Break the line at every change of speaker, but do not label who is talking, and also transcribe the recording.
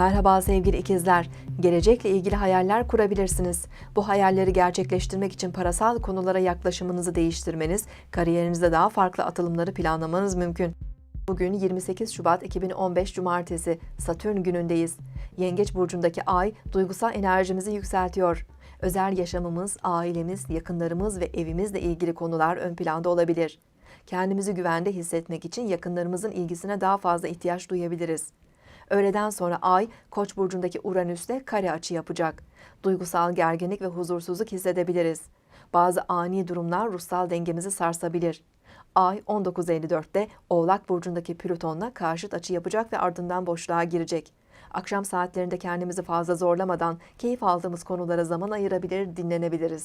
Merhaba sevgili ikizler. Gelecekle ilgili hayaller kurabilirsiniz. Bu hayalleri gerçekleştirmek için parasal konulara yaklaşımınızı değiştirmeniz, kariyerinizde daha farklı atılımları planlamanız mümkün. Bugün 28 Şubat 2015 Cumartesi, Satürn günündeyiz. Yengeç burcundaki ay duygusal enerjimizi yükseltiyor. Özel yaşamımız, ailemiz, yakınlarımız ve evimizle ilgili konular ön planda olabilir. Kendimizi güvende hissetmek için yakınlarımızın ilgisine daha fazla ihtiyaç duyabiliriz. Öğleden sonra Ay, Koç burcundaki Uranüs'le kare açı yapacak. Duygusal gerginlik ve huzursuzluk hissedebiliriz. Bazı ani durumlar ruhsal dengemizi sarsabilir. Ay 19.54'te Oğlak burcundaki Plüton'la karşıt açı yapacak ve ardından boşluğa girecek. Akşam saatlerinde kendimizi fazla zorlamadan keyif aldığımız konulara zaman ayırabilir, dinlenebiliriz.